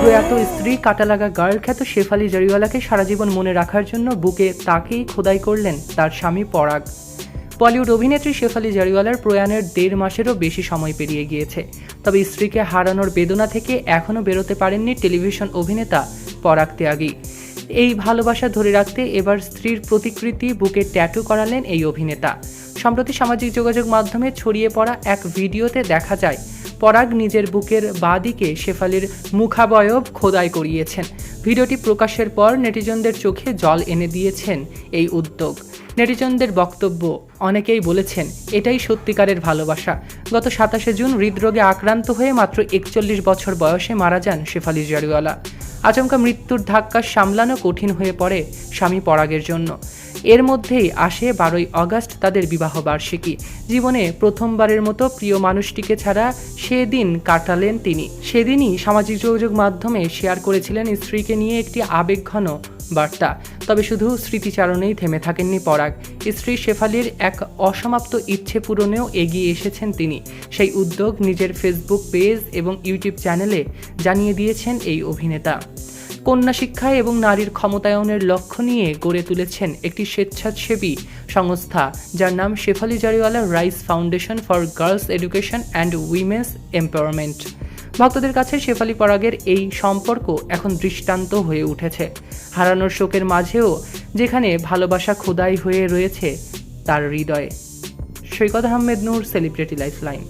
প্রয়াত স্ত্রী কাটালাগা গার্ল খ্যাত শেফালি জারিওয়ালাকে সারাজীবন মনে রাখার জন্য বুকে তাকেই খোদাই করলেন তার স্বামী পরাগ। বলিউড অভিনেত্রী শেফালি জারিওয়ালার প্রয়াণের দেড় মাসেরও বেশি সময় পেরিয়ে গিয়েছে। তবে স্ত্রীকে হারানোর বেদনা থেকে এখনও বেরোতে পারেননি টেলিভিশন অভিনেতা পরাগ ত্যাগী। এই ভালোবাসা ধরে রাখতে এবার স্ত্রীর প্রতিকৃতি বুকে ট্যাটু করালেন এই অভিনেতা। সম্প্রতি সামাজিক যোগাযোগ মাধ্যমে ছড়িয়ে পড়া এক ভিডিওতে দেখা যায় পরাগ নিজের বুকের বাঁদিকে শেফালির মুখাবয়ব খোদাই করিয়েছেন। ভিডিওটি প্রকাশের পর নেটিজনদের চোখে জল এনে দিয়েছেন এই উদ্যোগ। নেটিজনদের বক্তব্য, অনেকেই বলেছেন, এটাই সত্যিকারের ভালোবাসা। গত সাতাশে জুন হৃদরোগে আক্রান্ত হয়ে মাত্র একচল্লিশ বছর বয়সে মারা যান শেফালি জারিওয়ালা। আচমকা মৃত্যুর ধাক্কা সামলানো কঠিন হয়ে পড়ে স্বামী পরাগের জন্য। এর মধ্যেই আসে বারোই অগস্ট তাদের বিবাহ বার্ষিকী। জীবনে প্রথমবারের মতো প্রিয় মানুষটিকে ছাড়া সেদিন কাটালেন তিনি। সেদিনই সামাজিক যোগাযোগ মাধ্যমে শেয়ার করেছিলেন স্ত্রীকে নিয়ে একটি আবেগঘন বার্তা। তবে শুধু স্মৃতিচারণেই থেমে থাকেননি পরাগ। স্ত্রী শেফালির এক অসমাপ্ত ইচ্ছে পূরণেও এগিয়ে এসেছেন তিনি। সেই উদ্যোগ নিজের ফেসবুক পেজ এবং ইউটিউব চ্যানেলে জানিয়ে দিয়েছেন এই অভিনেতা। কন্যা শিক্ষায় এবং নারীর ক্ষমতায়নের লক্ষ্য নিয়ে গড়ে তুলেছেন একটি স্বেচ্ছাসেবী সংস্থা, যার নাম Shefali Jariwala Rice Foundation for Girls Education and Women's Empowerment. ভক্তদের কাছে শেফালি পরাগের এই সম্পর্ক এখন দৃষ্টান্ত হয়ে উঠেছে। হারানোর শোকের মাঝেও যেখানে ভালোবাসা খোদাই হয়ে রয়েছে, তার হৃদয়ে। Saikat Ahmed Noor, celebrity life line